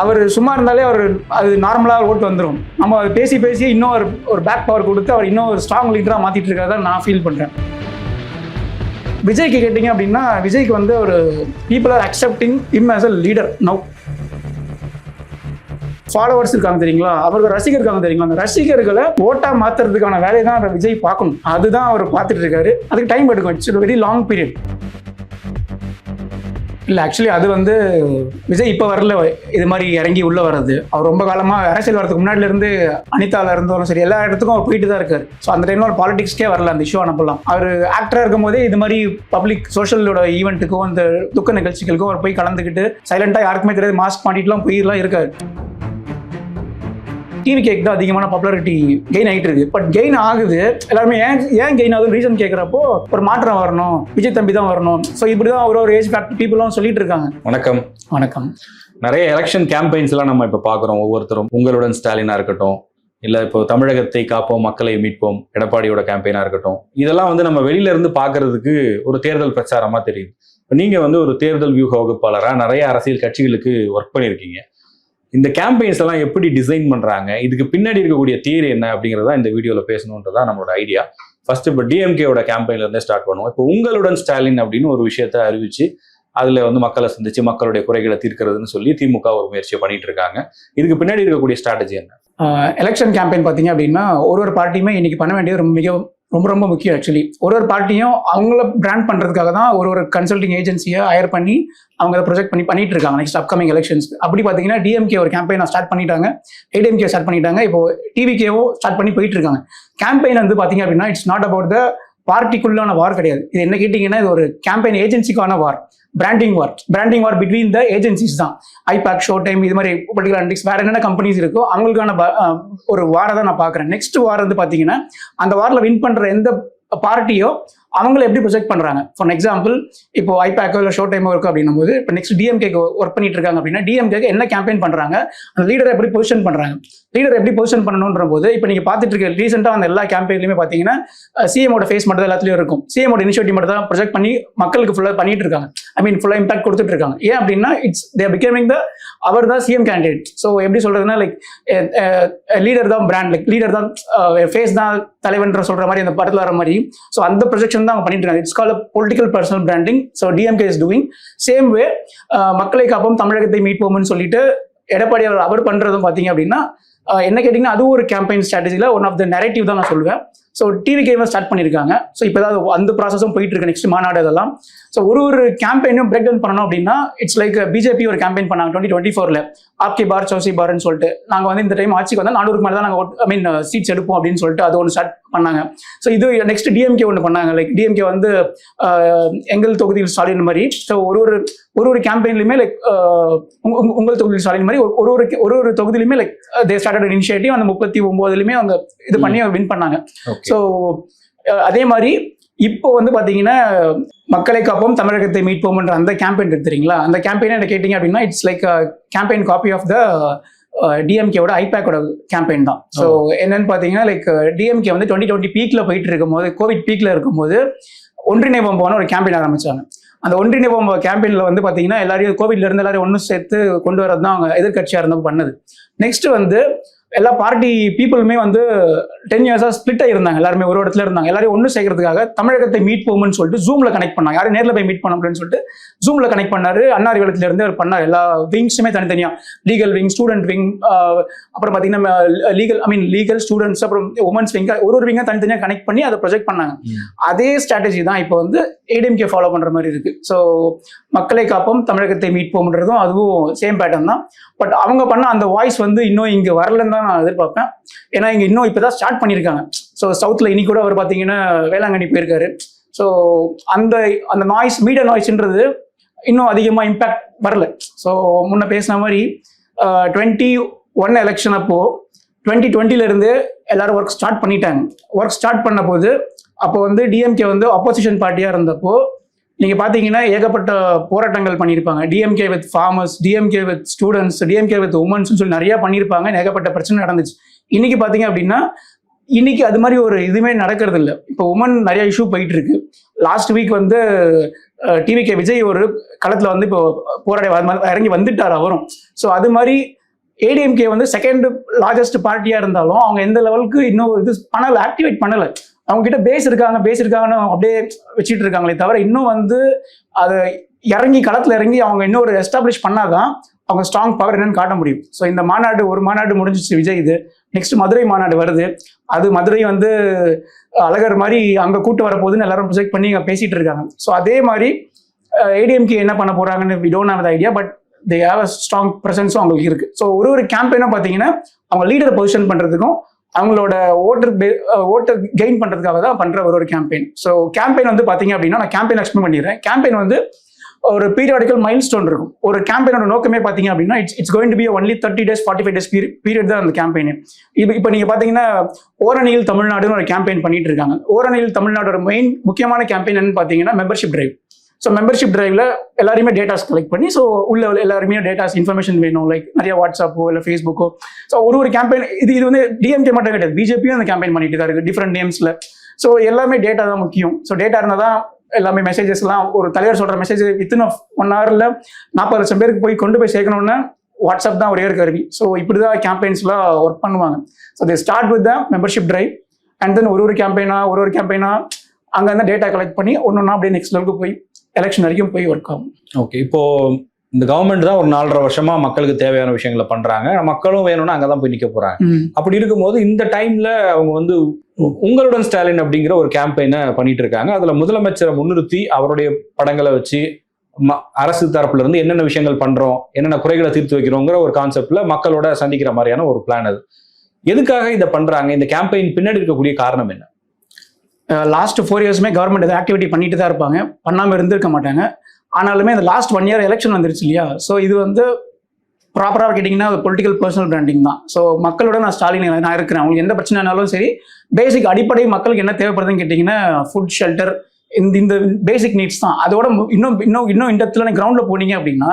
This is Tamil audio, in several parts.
அவர் சும்மா இருந்தாலே அவர் அது நார்மலாக ஓட்டு வந்துடும் நம்ம அதை பேசி பேசி இன்னும் ஒரு ஒரு பேக் பவர் கொடுத்து அவர் இன்னும் ஒரு ஸ்ட்ராங் லீடராக மாற்றிட்டு இருக்கிறதா நான் ஃபீல் பண்ணுறேன் விஜய்க்கு கேட்டிங்க அப்படின்னா விஜய்க்கு வந்து ஒரு people are accepting him as a leader now followers இருக்காங்க தெரியுங்களா? அவருக்கு ரசிகர் இருக்காங்க தெரியுங்களா? அந்த ரசிகர்களை ஓட்டா மாத்துறதுக்கான வேலையை தான் விஜய் பார்க்கணும். அதுதான் அவர் பார்த்துட்டு இருக்காரு. அதுக்கு டைம் எடுக்கும். இட்ஸ் வெரி லாங் பீரியட் இல்லை ஆக்சுவலி அது வந்து விஜய் இப்போ வரல. இது மாதிரி இறங்கி உள்ளே வர்றது. அவர் ரொம்ப காலமாக அரசியல் வரதுக்கு முன்னாடிலேருந்து அனிதாவில் அனிதால இருந்தாலும் சரி எல்லா இடத்துக்கும் அவர் போயிட்டு தான் இருக்கார். ஸோ அந்த டைமில் ஒரு பாலிடிக்ஸ்க்கே வரல அந்த இஷ்யூ அனுப்பலாம் அவர் ஆக்டராக இருக்கும் போதே இது மாதிரி பப்ளிக் சோஷியலோட ஈவெண்ட்டுக்கும் அந்த துக்க நிகழ்ச்சிகளுக்கும் அவர் போய் கலந்துக்கிட்டு சைலண்டாக யாருக்குமே தெரியாது மாஸ்க் மாட்டிட்டுலாம் போயிடலாம் இருக்காரு. டிவி கேக் தான் அதிகமான பாப்புலாரிட்டி கெயின் ஆகிட்டு இருக்கு. பட் கெயின் ஆகுது. எல்லாருமே ஏன் ஏன் கெயின் ஆகுது ரீசன் கேட்குறப்போ ஒரு மாற்றம் வரணும். விஜய் தம்பி தான் வரணும். ஸோ இப்படி தான் ஒரு ஒரு ஏஜ் பீப்புளும் சொல்லிட்டு இருக்காங்க. வணக்கம். வணக்கம். நிறைய எலெக்ஷன் கேம்பெயின்ஸ் எல்லாம் நம்ம இப்ப பாக்குறோம் ஒவ்வொருத்தரும். உங்களுடன் ஸ்டாலினா இருக்கட்டும் இல்ல இப்போ தமிழகத்தை காப்போம் மக்களை மீட்போம் எடப்பாடியோட கேம்பெயினா இருக்கட்டும். இதெல்லாம் வந்து நம்ம வெளியில இருந்து பாக்குறதுக்கு ஒரு தேர்தல் பிரச்சாரமா தெரியுது. இப்போ நீங்க வந்து ஒரு தேர்தல் வியூக வகுப்பாளரா நிறைய அரசியல் கட்சிகளுக்கு ஒர்க் பண்ணியிருக்கீங்க இந்த கேம்பெயின்ஸ் எல்லாம் எப்படி டிசைன் பண்ணுறாங்க இதுக்கு பின்னாடி இருக்கக்கூடிய தியரி என்ன அப்படிங்கிறதா இந்த வீடியோவில் பேசணுன்றதா நம்மளோட ஐடியா ஃபர்ஸ்ட் இப்போ டிஎம்கேவோட கேம்பெயின்லேருந்தே ஸ்டார்ட் பண்ணுவோம். இப்போ உங்களுடன் ஸ்டாலின் அப்படின்னு ஒரு விஷயத்த அறிவிச்சு அதில் வந்து மக்களை சந்திச்சு மக்களுடைய குறைகளை தீர்க்கிறதுன்னு சொல்லி திமுக ஒரு முயற்சியை பண்ணிட்டு இருக்காங்க. இதுக்கு பின்னாடி இருக்கக்கூடிய ஸ்ட்ராட்டஜி என்ன? எலெக்ஷன் கேம்பெயின் பார்த்தீங்க அப்படின்னா ஒரு ஒரு பார்ட்டியுமே இன்னைக்கு பண்ண வேண்டியது ரொம்ப மிக ரொம்ப ரொம்ப முக்கியம் ஆக்சுவலி ஒரு ஒரு பார்ட்டியும் அவங்கள பிராண்ட் பண்ணுறதுக்காக தான் ஒரு ஒரு கன்சல்டிங் ஏஜென்சியை ஹயர் பண்ணி அவங்க அதை ப்ரொஜெக்ட் பண்ணி பண்ணிட்டு இருக்காங்க நெக்ஸ்ட் அப்கமிங் எலெக்ஷன்ஸ் அப்படி பார்த்தீங்கன்னா டிஎம்கே ஒரு கேம்பெயினை ஸ்டார்ட் பண்ணிட்டாங்க. ஏடிஎம்கே ஸ்டார்ட் பண்ணிட்டாங்க. இப்போ டிவிகேவோ ஸ்டார்ட் பண்ணி போயிட்டு இருக்காங்க. கேம்பெயின் வந்து பார்த்தீங்க அப்படின்னா இட்ஸ் நாட் அபவுட் த பார்ட்டிக்குள்ளான வார் கிடையாது. இது என்ன கேட்டிங்கன்னா இது ஒரு campaign ஏஜென்சிக்கான war branding war branding war between the agencies தான். ஐபேக் ஷோ டைம் இது மாதிரி பர்டிகுலர் அண்டிக்ஸ் வேற என்னென்ன கம்பெனிஸ் இருக்கோ அவங்களுக்கான ஒரு வாரை தான் நான் பார்க்குறேன். நெக்ஸ்ட் வார் வந்து பார்த்தீங்கன்னா அந்த வாரில் வின் பண்ணுற எந்த பார்ட்டியோ அவங்கள எப்படி ப்ரொஜெக்ட் பண்ணுறாங்க ஃபார் எக்ஸாம்பிள் இப்போ ஐபேக்கோ இல்லை ஷோ டைமோ இருக்கும் அப்படின்னும் போது இப்போ நெக்ஸ்ட் டிஎம்கேக்கு ஒர்க் பண்ணிட்டு இருக்காங்க அப்படின்னா டிஎம்கேக்கு என்ன கேம்பெயின் பண்ணுறாங்க அந்த லீடரை எப்படி பொசிஷன் பண்ணுறாங்க லீடர் எப்படி பொசிஷன் பண்ணணுன்ற போது இப்போ நீங்கள் பார்த்துட்டு இருக்க ரீசெண்டாக அந்த எல்லா கேம்பெயின்லையுமே பார்த்தீங்கன்னா சிஎமோட ஃபேஸ் மட்டும் எல்லாத்துலையும் எல்லாத்துலேயும் இருக்கும். சிஎமோட இனிஷியேட்டிவ் மட்டும் தான் ப்ரொஜெக்ட் பண்ணி மக்களுக்கு ஃபுல்லாக பண்ணிட்டு இருக்காங்க. ஐ மீன் ஃபுல்லாக இம்பாக்ட் கொடுத்துட்டு இருக்காங்க. ஏன் அப்படின்னா இட்ஸ் தேர் பிகமிங் த அவர் தான் சிஎம் கேண்டிடேட் ஸோ எப்படி சொல்றதுன்னா லைக் லீடர் தான் பிராண்ட் லைக் லீடர் தான் ஃபேஸ் தான் தலைவன்ற சொல்ற மாதிரி அந்த படத்தில் வர மாதிரி ஸோ அந்த ப்ரொஜெக்ஷன் தான் அவங்க பண்ணிட்டு இருக்காங்க. It's call political personal branding so DMK is doing same way மக்களை காப்போம் தமிழகத்தை மீட்போம்னு சொல்லிட்டு எடப்பாடி அவர் அவர் பண்றதும் பார்த்தீங்க அப்படின்னா uh, என்ன கேட்டிங்கன்னா அதுவும் ஒரு கேம்பெயின் ஸ்ட்ராட்டஜியில் ஒன் ஆஃப் த நெரேட்டிவ் தான் நான் சொல்லுவேன் ஸோ டிவி கேமை ஸ்டார்ட் பண்ணியிருக்காங்க ஸோ இப்போ ஏதாவது அந்த ப்ராசஸும் போயிட்டு இருக்கு நெக்ஸ்ட் மாநாடு இதெல்லாம் ஸோ ஒரு ஒரு கேம்பெயினும் பிரேக் டவுன் பண்ணணும் அப்படின்னா இட்ஸ் லைக் பிஜேபி ஒரு கேம்பெயின் பண்ணாங்க டுவெண்ட்டி டுவெண்ட்டி ஃபோரில் ஆப்கே பார் சௌசி பார்னு சொல்லிட்டு. நாங்கள் வந்து இந்த டைம் ஆட்சிக்கு வந்தால் நானூறுக்கு மேலே தான் நாங்கள் ஐ மீன் சீட்ஸ் எடுப்போம் அப்படின்னு சொல்லிட்டு அது ஒன்று ஸ்டார்ட் பண்ணாங்க. ஸோ இது நெக்ஸ்ட் டிஎம்கே ஒன்று பண்ணாங்க. லைக் டிஎம்கே வந்து அஹ், எங்கள் தொகுதியில் ஸ்டாலின் மாதிரி. ஸோ ஒரு ஒரு ஒரு ஒரு கேம்பெயின்லையுமே லைக் உங்கள் தொகுதியில் ஸ்டாலின் மாதிரி ஒரு ஒரு ஒரு ஒரு தொகுதியிலுமே லைக் தே ஸ்டார்டட் இனிஷியேட்டிவ் அந்த முப்பத்தி ஒம்போதுலையுமே அவங்க இது பண்ணி வின் பண்ணாங்க. ஸோ அதே மாதிரி இப்போ வந்து பாத்தீங்கன்னா மக்களை காப்போம் தமிழகத்தை மீட்போம்ன்ற அந்த கேம்பெயின் தெரியுங்களா? அந்த கேம்பெயினை என்ன கேட்டிங்க அப்படின்னா it's like campaign copy of the டிஎம்கேவோட ஐபேக்கோட கேம்பெயின் தான். ஸோ என்னன்னு பார்த்தீங்கன்னா லைக் டிஎம்கே வந்து டுவெண்ட்டி டுவெண்ட்டி பீக்கில் போயிட்டு இருக்கும்போது கோவிட் பீக்கில் இருக்கும்போது ஒன்றிணைவோம் போன ஒரு கேம்பெயின் ஆரம்பிச்சாங்க. அந்த ஒன்றிணைவோம் கேம்பெயினில் வந்து பார்த்தீங்கன்னா எல்லாரையும் கோவிட்ல இருந்து எல்லாரையும் ஒன்று சேர்த்து கொண்டு வரது தான் அவங்க எதிர்கட்சியாக இருந்தப்போ பண்ணது. நெக்ஸ்ட் வந்து எல்லா பார்ட்டி பீப்புளுமே வந்து டென் இயர்ஸாக ஸ்பிளிட் ஆயிருந்தாங்க. எல்லாருமே ஒரு இடத்துல இருந்தாங்க. எல்லாரையும் ஒன்று சேர்க்கறதுக்காக தமிழகத்தை மீட் போகும்னு சொல்லிட்டு ஜூமில் கனெக்ட் பண்ணாங்க. யாரும் நேரில் போய் மீட் பண்ண அப்படின்னு சொல்லிட்டு ஜூமில் கனெக்ட் பண்ணாரு. அன்னாரி இருந்து அவர் பண்ணார். எல்லா விங்ஸுமே தனித்தனியாக லீகல் விங் ஸ்டூடெண்ட் விங் அப்புறம் பார்த்தீங்கன்னா legal I mean legal students அப்புறம் உமன்ஸ் விங் ஒரு ஒரு விங்காக தனித்தனியாக கனெக்ட் பண்ணி அதை ப்ரொஜெக்ட் பண்ணாங்க. அதே ஸ்ட்ராட்டஜி தான் இப்போ வந்து ஏடிஎம்கே ஃபாலோ பண்ணுற மாதிரி இருக்கு. ஸோ மக்களை காப்போம் தமிழகத்தை மீட்போம்ன்றதும் அதுவும் சேம் பேட்டர்ன் தான். பட் அவங்க பண்ண அந்த வாய்ஸ் வந்து இன்னும் இங்கே வரலன்னு தான் நான் எதிர்பார்ப்பேன். ஏன்னா இங்கே இன்னும் இப்போ தான் ஸ்டார்ட் பண்ணியிருக்காங்க ஸோ சவுத்தில் இனி கூட அவர் பார்த்தீங்கன்னா வேளாங்கண்ணி போயிருக்காரு. ஸோ அந்த அந்த நாய்ஸ் மீடியா நாய்ஸ்ன்றது இன்னும் அதிகமாக இம்பேக்ட் வரல. ஸோ முன்ன பேசின மாதிரி டுவெண்ட்டி ஒன் எலெக்ஷன் அப்போது டுவெண்ட்டி டுவெண்ட்டிலேருந்து எல்லாரும் ஒர்க் ஸ்டார்ட் பண்ணிட்டாங்க. ஒர்க் ஸ்டார்ட் பண்ண போது அப்போ வந்து டிஎம்கே வந்து ஆப்போசிஷன் பார்ட்டியாக இருந்தப்போ நீங்கள் பார்த்தீங்கன்னா ஏகப்பட்ட போராட்டங்கள் பண்ணியிருப்பாங்க. DMK with farmers DMK with students DMK with உமன்ஸ்னு சொல்லி நிறையா பண்ணியிருப்பாங்க. ஏகப்பட்ட பிரச்சனை நடந்துச்சு. இன்றைக்கி பார்த்தீங்க அப்படின்னா இன்னைக்கு அது மாதிரி ஒரு இதுவுமே நடக்கிறது இல்லை இப்போ உமன் நிறைய இஷ்யூ போயிட்டு இருக்கு லாஸ்ட் வீக் வந்து டிவிகே விஜய் ஒரு களத்தில் வந்து இப்போ போராடி இறங்கி வந்துட்டார் அவரும். ஸோ அது மாதிரி ஏடிஎம்கே வந்து செகண்ட் லார்ஜஸ்ட் பார்ட்டியாக இருந்தாலும் அவங்க எந்த லெவலுக்கு இன்னும் இது பண்ணலை ஆக்டிவேட் பண்ணலை. அவங்க கிட்ட பேஸ் இருக்காங்க பேஸ் இருக்காங்கன்னு அப்படியே வச்சுட்டு இருக்காங்களே தவிர இன்னும் வந்து அதை இறங்கி களத்துல இறங்கி அவங்க இன்னொரு எஸ்டாப்ளிஷ் பண்ணாதான் அவங்க ஸ்ட்ராங் பவர் என்னன்னு காட்ட முடியும். ஸோ இந்த மாநாடு ஒரு மாநாடு முடிஞ்சிச்சு விஜய் இது. நெக்ஸ்ட் மதுரை மாநாடு வருது. அது மதுரை வந்து அழகர் மாதிரி அங்கே கூட்டு வரப்போகுதுன்னு எல்லாரும் ப்ரொஜெக்ட் பண்ணி அங்கே பேசிட்டு இருக்காங்க. ஸோ அதே மாதிரி ஏடிஎம்கே என்ன பண்ண போறாங்கன்னு we don't have idea but they have a strong ப்ரெசன்ஸும் அவங்களுக்கு இருக்கு. ஸோ ஒரு ஒரு கேம்பெயினும் பார்த்தீங்கன்னா அவங்க லீடர் பொசிஷன் பண்ணுறதுக்கும் அவங்களோட ஓட்டர் ஓட்டர் கெயின் பண்ணுறதுக்காக தான் பண்ணுற ஒரு ஒரு கேம்பெயின் ஸோ கேம்பெயின் வந்து பார்த்தீங்க அப்படின்னா நான் கேம்பெயின் எக்ஸ்பிளைன் பண்ணிடுறேன். கேம்பெயின் வந்து ஒரு பீரியாடிக்கல் மைல் ஸ்டோன் இருக்கும். ஒரு கேம்பெயினோட நோக்கமே பார்த்தீங்க அப்படின்னா it's it's going to be only thirty days forty five days period தான் அந்த கேம்பெயின் இப்போ இப்போ நீங்கள் பார்த்தீங்கன்னா ஓரணியில் தமிழ்நாடுன்னு ஒரு கேம்பெயின் பண்ணிட்டு இருக்காங்க. ஓரணியில் தமிழ்நாடோட மெயின் முக்கியமான கேம்பெயின் என்னன்னு பார்த்தீங்கன்னா மெம்பர்ஷிப் டிரைவ் ஸோ மெம்பர்ஷிப் ட்ரைவில் எல்லாருமே டேட்டாஸ் கலெக்ட் பண்ணி ஸோ உள்ள எல்லாருமே டேட்டாஸ் இன்ஃபர்மேஷன் வேணும். லைக் நிறைய வாட்ஸ்அப்போ இல்லை ஃபேஸ்புக்கோ ஸோ ஒரு ஒரு கேம்பெயின் இது இது வந்து டிஎம்கே மட்டும் கிடையாது. பிஜேபியும் அந்த கேம்பெயின் பண்ணிட்டு தான் இருக்கு. டிஃப்ரெண்ட் நேம்ஸில் ஸோ எல்லாமே டேட்டா தான் முக்கியம். ஸோ டேட்டா இருந்தால் தான் எல்லாமே மெசேஜஸ்லாம் ஒரு தலைவர் சொல்கிற மெசேஜ் வித்தின் ஒன் ஹவரில் நாற்பது லட்சம் பேருக்கு போய் கொண்டு போய் சேர்க்கணும்னா வாட்ஸ்அப் தான் ஒரே ஒரு கருவி. ஸோ இப்படி தான் கேம்பெயின்ஸ்லாம் ஒர்க் பண்ணுவாங்க. So they start with the membership drive and then ஒரு ஒரு கேம்பெயினாக ஒரு ஒரு கேம்பெயினா அங்கேருந்து டேட்டா கலெக்ட் பண்ணி ஒன்று ஒன்றா அப்படியே நெக்ஸ்ட் லெவலுக்கு போய் எலெக்ஷன் வரைக்கும் போய் ஒர்க் ஆகும். ஓகே இப்போ இந்த கவர்மெண்ட் தான் ஒரு நாலரை வருஷமா மக்களுக்கு தேவையான விஷயங்களை பண்றாங்க. மக்களும் வேணும்னா அங்கதான் போய் நிக்க போறாங்க. அப்படி இருக்கும்போது இந்த டைம்ல அவங்க வந்து உங்களுடன் ஸ்டாலின் அப்படிங்கிற ஒரு கேம்பெயினை பண்ணிட்டு இருக்காங்க. அதுல முதலமைச்சரை முன்னிறுத்தி அவருடைய படங்களை வச்சு ம- அரசு தரப்புல இருந்து என்னென்ன விஷயங்கள் பண்றோம் என்னென்ன குறைகளை தீர்த்து வைக்கிறோங்கிற ஒரு கான்செப்ட்ல மக்களோட சந்திக்கிற மாதிரியான ஒரு பிளான் அது. எதுக்காக இதை பண்றாங்க? இந்த கேம்பெயின் பின்னாடி இருக்கக்கூடிய காரணம் என்ன? லாஸ்ட் ஃபோர் இயர்ஸுமே கவர்மெண்ட் எதாவது ஆக்டிவிட்டி பண்ணிட்டு தான் இருப்பாங்க. பண்ணாமல் இருந்திருக்க மாட்டாங்க. ஆனாலுமே இந்த லாஸ்ட் ஒன் இயர் எலெக்ஷன் வந்துருச்சு இல்லையா? ஸோ இது வந்து ப்ராப்பராக கேட்டிங்கன்னா அது பொலிட்டிக்கல் பர்சனல் பிராண்டிங் தான். ஸோ மக்களோட நான் ஸ்டாலின் நான் இருக்கிறேன். அவங்களுக்கு எந்த பிரச்சனைனாலும் சரி பேசிக் அடிப்படை மக்களுக்கு என்ன தேவைப்படுதுன்னு கேட்டிங்கன்னா ஃபுட் ஷெல்டர் இந்த இந்த பேசிக் நீட்ஸ் தான். அதோட இன்னும் இன்னும் இன்னும் இந்த இடத்துல கிரவுண்டில் போனீங்க அப்படின்னா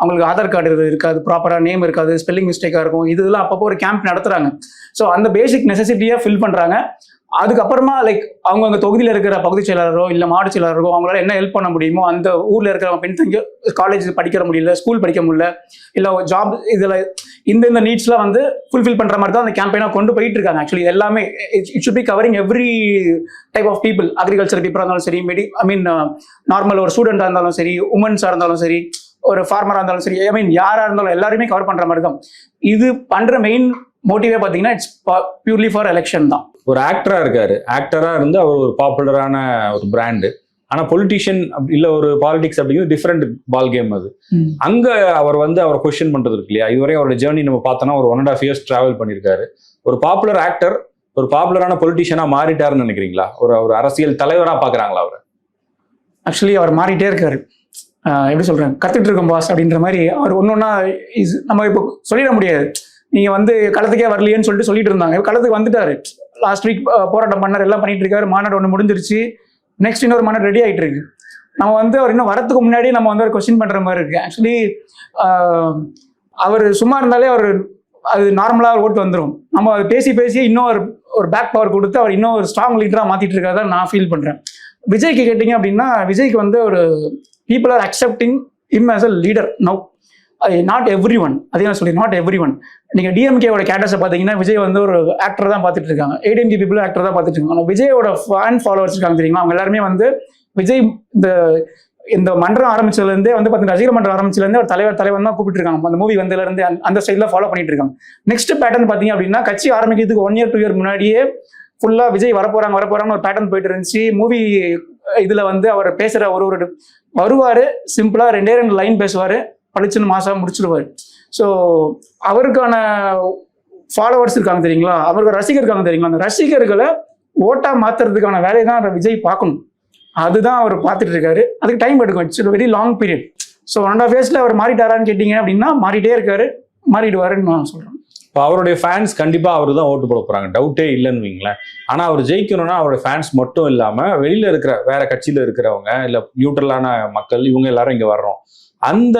அவங்களுக்கு ஆதார் கார்டு இருக்காது ப்ராப்பராக நேம் இருக்காது ஸ்பெல்லிங் மிஸ்டேக்காக இருக்கும். இதெல்லாம் அப்பப்போ ஒரு கேம்ப் நடத்துகிறாங்க ஸோ அந்த பேசிக் நெசசிட்டியாக ஃபில் பண்ணுறாங்க அதுக்கப்புறமா லைக் அவங்கவுங்க தொகுதியில் இருக்கிற பகுதி செயலாளரோ இல்லை மாவட்ட செயலாளரோ அவங்களால என்ன ஹெல்ப் பண்ண முடியுமோ அந்த ஊரில் இருக்கிற பெண் தங்கி காலேஜ் படிக்க முடியல ஸ்கூல் படிக்க முடியல இல்லை ஜாப் இதில் இந்த இந்த நீட்ஸ்லாம் வந்து ஃபுல்ஃபில் பண்ணுற மாதிரி தான் அந்த கேம்பெயினாக கொண்டு போயிட்டு இருக்காங்க. ஆக்சுவலி எல்லாமே it should be covering every type of people agriculture பீப்புளாக இருந்தாலும் சரி மெடி ஐ மீன் நார்மல் ஒரு ஸ்டூடெண்ட்டாக இருந்தாலும் சரி உமன்ஸாக இருந்தாலும் சரி ஒரு ஃபார்மராக இருந்தாலும் சரி ஐ மீன் யாராக இருந்தாலும் எல்லாருமே கவர் பண்ணுற மாதிரி தான். இது பண்ணுற மெயின் மோட்டிவே பார்த்தீங்கன்னா இட்ஸ் பியூர்லி ஃபார் எலெக்ஷன் தான். ஒரு ஆக்டரா இருக்காரு. ஆக்டரா இருந்து அவர் ஒரு பாப்புலரான ஒரு பிராண்டு ஆனா பொலிட்டிஷியன் இல்ல ஒரு பாலிடிக்ஸ் அப்படிங்கிறது டிஃப்ரெண்ட் பால் கேம் அது அங்க அவர் வந்து அவரை கொஸ்டின் பண்றது இருக்கு இல்லையா? இதுவரை அவரோட ஜேர்னி நம்ம பார்த்தோம்னா ஒரு one and half years travel பண்ணியிருக்காரு. ஒரு பாப்புலர் ஆக்டர் ஒரு பாப்புலரான பொலிட்டிஷியனா மாறிட்டாருன்னு நினைக்கிறீங்களா? ஒரு ஒரு அரசியல் தலைவரா பாக்குறாங்களா அவர்? ஆக்சுவலி அவர் மாறிட்டே இருக்காரு. எப்படி சொல்றேன்? கத்துட்டு இருக்கோம் பாஸ் அப்படின்ற மாதிரி அவர் ஒன்று ஒன்றா இஸ் நம்ம இப்போ சொல்லிட முடியாது. நீங்க வந்து களத்துக்கே வரலையேன்னு சொல்லிட்டு சொல்லிட்டு இருந்தாங்க. களத்துக்கு வந்துட்டாரு. லாஸ்ட் வீக் போராட்டம் பண்ணார் எல்லாம் பண்ணிட்டு இருக்காரு. மாநாடு ஒன்று முடிஞ்சிருச்சு. நெக்ஸ்ட் இன்னொரு மாநாடு ரெடி ஆகிட்டு இருக்கு. நம்ம வந்து அவர் இன்னும் வரத்துக்கு முன்னாடி நம்ம வந்து ஒரு கொஸ்டின் பண்ணுற மாதிரி இருக்கு. ஆக்சுவலி அவர் சும்மா இருந்தாலே அவர் அது நார்மலாக ஓட்டு வந்துடும் நம்ம அதை பேசி பேசி இன்னும் ஒரு ஒரு பேக் பவர் கொடுத்து அவர் இன்னும் ஒரு ஸ்ட்ராங் லீடராக மாற்றிட்டு இருக்காரு நான் ஃபீல் பண்ணுறேன் விஜய்க்கு கேட்டிங்க அப்படின்னா விஜய்க்கு வந்து ஒரு people are accepting him as a leader now not every one அதே நான் சொல்லி நாட் எவ்ரி ஒன் நீங்கள் டிஎம்கேவோட கேட்டஸை பார்த்தீங்கன்னா விஜய் வந்து ஒரு ஆக்டர் தான் பார்த்துட்டு இருக்காங்க. ஏடிஎம்கே பீப்புளும் ஆக்டர் தான் பார்த்துட்டு இருக்காங்க. விஜயோட ஃபேன் ஃபாலோவர்ஸ் இருக்காங்க தெரியுமா? அவங்க எல்லாருமே வந்து விஜய் இந்த இந்த மன்றம் ஆரம்பிச்சதுலேருந்தே வந்து பார்த்தீங்கன்னா ரசிகர் மன்றம் ஆரம்பிச்சதுலேருந்து ஒரு தலைவர் தலைவர் தான் கூப்பிட்டு இருக்காங்க. அந்த மூவி வந்ததுலேருந்து அந்த சைடில் ஃபாலோ பண்ணிட்டு இருக்காங்க. நெக்ஸ்ட் பேட்டர்ன் பார்த்தீங்க அப்படின்னா கட்சி ஆரம்பிக்கிறதுக்கு ஒன் இயர் டூ இயர் முன்னாடியே ஃபுல்லாக விஜய் வரப்போறாங்க வரப்போறாங்க ஒரு பேட்டர்ன் போயிட்டு இருந்துச்சு. மூவி இதில் வந்து அவர் பேசுகிற ஒரு ஒரு வருவார் சிம்பிளாக ரெண்டே ரெண்டு லைன் பேசுவார். பளிச்சுன்னு மாசம் முடிச்சிடுவாரு. ஸோ அவருக்கான ஃபாலோவர்ஸ் இருக்காங்க தெரியுங்களா? அவருக்கு ரசிகர் இருக்காங்க தெரியுங்களா? அந்த ரசிகர்களை ஓட்டா மாத்துறதுக்கான வேலையை தான் விஜய் பார்க்கணும். அதுதான் அவர் பார்த்துட்டு இருக்காரு. அதுக்கு டைம் எடுக்கும். It's very long period so one of இயர்ஸ்ல அவர் மாறிட்டாரான்னு கேட்டீங்க அப்படின்னா மாறிட்டே இருக்காரு மாறிடுவாருன்னு நான் சொல்றேன். இப்போ அவருடைய ஃபேன்ஸ் கண்டிப்பாக அவர் தான் ஓட்டு போட போகிறாங்க டவுட்டே இல்லைன்னு வைங்களேன். ஆனால் அவர் ஜெயிக்கணும்னா அவருடைய ஃபேன்ஸ் மட்டும் இல்லாமல் வெளியில் இருக்கிற வேற கட்சியில் இருக்கிறவங்க இல்லை நியூட்ரலான மக்கள் இவங்க எல்லாரும் இங்கே வர்றோம். அந்த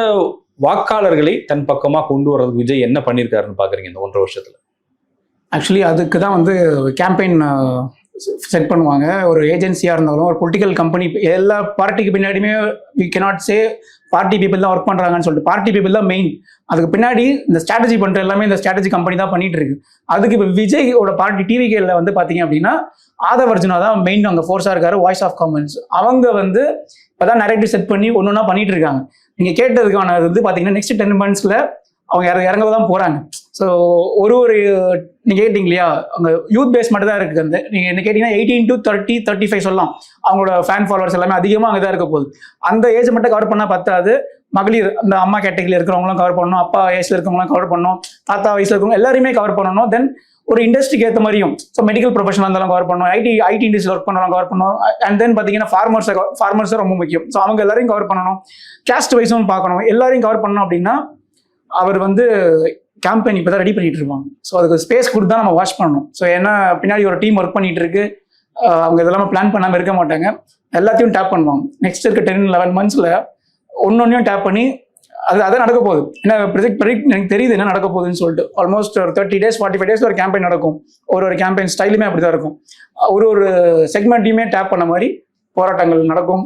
வாக்காளர்களை தன் பக்கமாக கொண்டு வர்றதுக்கு விஜய் என்ன பண்ணியிருக்காருன்னு பார்க்குறீங்க இந்த ஒன்றரை வருஷத்தில்? ஆக்சுவலி அதுக்கு தான் வந்து கேம்பெயின் செட் பண்ணுவாங்க. ஒரு ஏஜென்சியாக இருந்தாலும் ஒரு பொலிட்டிக்கல் கம்பெனி எல்லா பார்ட்டிக்கு பின்னாடியுமே we cannot say party people தான் ஒர்க் பண்ணுறாங்கன்னு சொல்லிட்டு பார்ட்டி பீப்புள் தான் மெயின் அதுக்கு பின்னாடி இந்த ஸ்ட்ராட்டஜி பண்ணுற எல்லாமே இந்த ஸ்ட்ராட்டஜி கம்பெனி தான் பண்ணிட்டு இருக்கு. அதுக்கு இப்போ விஜயோட பார்ட்டி டிவிகேல வந்து பார்த்தீங்க அப்படின்னா ஆதவ அர்ஜுனா தான் மெயின் அங்கே ஃபோர்ஸாக இருக்காரு வாய்ஸ் ஆஃப் காமன்ஸ் அவங்க வந்து இப்போதான் நரேட்டிவ் செட் பண்ணி ஒன்று ஒன்றா பண்ணிட்டு இருக்காங்க. நீங்கள் கேட்டதுக்கான இது வந்து பார்த்தீங்கன்னா நெக்ஸ்ட் டென் மந்த்ஸில் அவங்க இற இறங்க தான் போகிறாங்க ஸோ ஒரு ஒரு நீங்கள் கேட்டிங்க இல்லையா அங்கே யூத் பேஸ் மட்டும் தான் இருக்குது அந்த நீங்கள் என்ன கேட்டிங்கன்னா eighteen to thirty thirty five சொல்லலாம். அவங்களோட ஃபேன் ஃபாலோவர்ஸ் எல்லாமே அதிகமாக அங்கே தான் இருக்க போகுது. அந்த ஏஜ் மட்டும் கவர் பண்ணால் பத்தாது. மகளிர் அந்த அம்மா கேட்டகரியில் இருக்கிறவங்களும் கவர் பண்ணணும். அப்பா வயசில் இருக்கிறவங்களாம் கவர் பண்ணணும். தாத்தா வயசில் இருக்கிறவங்க எல்லாருமே கவர் பண்ணணும். தென் ஒரு இண்டஸ்ட்ரிக்கு ஏற்ற மாதிரியும். ஸோ மெடிக்கல் ப்ரொஃபஷனாக இருந்தாலும் கவர் பண்ணணும். ஐடி ஐடி இண்டஸ்ட்ரியில் ஒர்க் பண்ணலாம் கவர் பண்ணணும். அண்ட் தென் பார்த்தீங்கன்னா ஃபார்மர்ஸை ஃபார்மர்ஸ் ரொம்ப முக்கியம். ஸோ அவங்க எல்லாரையும் கவர் பண்ணணும். கேஸ்ட் வைஸும் பார்க்கணும். எல்லாரையும் கவர் பண்ணணும் அப்படின்னா அவர் வந்து கேம்பெயின் இப்போ தான் ரெடி பண்ணிட்டு இருப்பாங்க. ஸோ அதுக்கு ஸ்பேஸ் கொடுத்து தான் நம்ம வாட்ச் பண்ணணும். ஸோ ஏன்னா பின்னாடி ஒரு டீம் ஒர்க் பண்ணிட்டு இருக்கு. அவங்க இதெல்லாம் பிளான் பண்ணாமல் இருக்க மாட்டாங்க. எல்லாத்தையும் டேப் பண்ணுவாங்க. நெக்ஸ்ட் இருக்க டென் லெவன் மந்த்ஸில் ஒன்னொன்னையும் டேப் பண்ணி அது அதான் நடக்க போகுது. என்ன ப்ரிடிக்ட் ப்ரிடிக்ட் எனக்கு தெரியுது என்ன நடக்க போகுதுன்னு சொல்லிட்டு. ஆல்மோஸ்ட் ஒரு thirty days forty five days ஒரு கேம்பெயின் நடக்கும். ஒரு ஒரு கேம்பெயின் ஸ்டைலுமே அப்படி தான் இருக்கும். ஒரு ஒரு செக்மெண்ட்டையுமே டேப் பண்ண மாதிரி போராட்டங்கள் நடக்கும்.